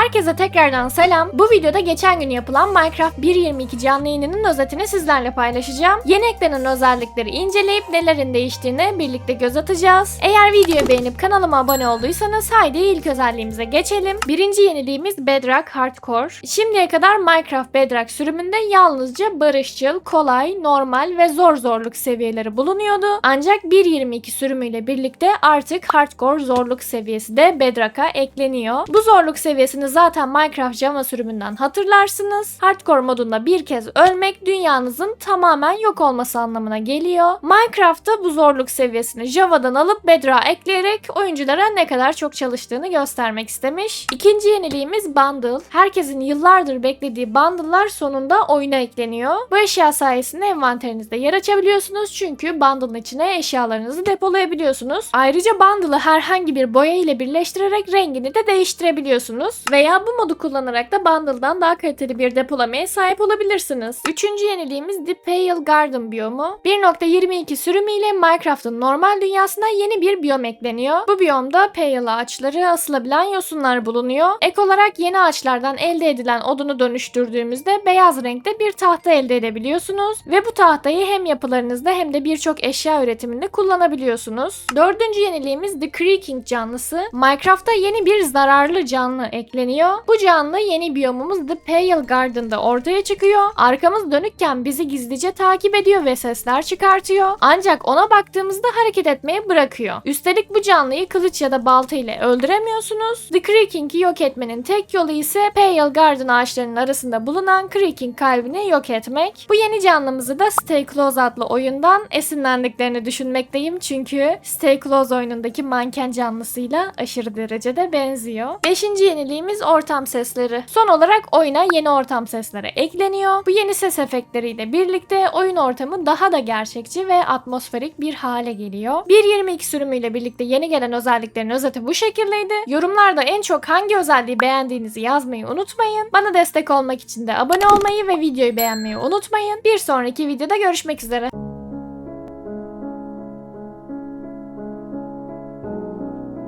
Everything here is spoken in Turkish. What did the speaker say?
Herkese tekrardan selam. Bu videoda geçen gün yapılan Minecraft 1.22 canlı yayınının özetini sizlerle paylaşacağım. Yeni eklenen özellikleri inceleyip nelerin değiştiğine birlikte göz atacağız. Eğer videoyu beğenip kanalıma abone olduysanız haydi ilk özelliğimize geçelim. Birinci yeniliğimiz Bedrock Hardcore. Şimdiye kadar Minecraft Bedrock sürümünde yalnızca barışçıl, kolay, normal ve zor zorluk seviyeleri bulunuyordu. Ancak 1.22 sürümüyle birlikte artık Hardcore zorluk seviyesi de Bedrock'a ekleniyor. Bu zorluk seviyesini zaten Minecraft Java sürümünden hatırlarsınız. Hardcore modunda bir kez ölmek dünyanızın tamamen yok olması anlamına geliyor. Minecraft'ta bu zorluk seviyesini Java'dan alıp Bedrock'a ekleyerek oyunculara ne kadar çok çalıştığını göstermek istemiş. İkinci yeniliğimiz Bundle. Herkesin yıllardır beklediği bundle'lar sonunda oyuna ekleniyor. Bu eşya sayesinde envanterinizde yer açabiliyorsunuz çünkü bundle'ın içine eşyalarınızı depolayabiliyorsunuz. Ayrıca bundle'ı herhangi bir boya ile birleştirerek rengini de değiştirebiliyorsunuz. Veya bu modu kullanarak da bundle'dan daha kaliteli bir depolamaya sahip olabilirsiniz. Üçüncü yeniliğimiz The Pale Garden biyomu. 1.22 sürümüyle Minecraft'ın normal dünyasına yeni bir biyom ekleniyor. Bu biyomda pale ağaçları, asılabilen yosunlar bulunuyor. Ek olarak yeni ağaçlardan elde edilen odunu dönüştürdüğümüzde beyaz renkte bir tahta elde edebiliyorsunuz. Ve bu tahtayı hem yapılarınızda hem de birçok eşya üretiminde kullanabiliyorsunuz. Dördüncü yeniliğimiz The Creaking canlısı. Minecraft'ta yeni bir zararlı canlı ekleniyor. Bu canlı yeni biyomumuz The Pale Garden'da ortaya çıkıyor. Arkamız dönükken bizi gizlice takip ediyor ve sesler çıkartıyor. Ancak ona baktığımızda hareket etmeyi bırakıyor. Üstelik bu canlıyı kılıç ya da balta ile öldüremiyorsunuz. The Creaking'i yok etmenin tek yolu ise Pale Garden ağaçlarının arasında bulunan Creaking kalbini yok etmek. Bu yeni canlımızı da Stay Close adlı oyundan esinlendiklerini düşünmekteyim çünkü Stay Close oyunundaki manken canlısıyla aşırı derecede benziyor. Beşinci yeniliğimiz ortam sesleri. Son olarak oyuna yeni ortam sesleri ekleniyor. Bu yeni ses efektleriyle birlikte oyun ortamı daha da gerçekçi ve atmosferik bir hale geliyor. 1.22 sürümüyle birlikte yeni gelen özelliklerin özeti bu şekildeydi. Yorumlarda en çok hangi özelliği beğendiğinizi yazmayı unutmayın. Bana destek olmak için de abone olmayı ve videoyu beğenmeyi unutmayın. Bir sonraki videoda görüşmek üzere.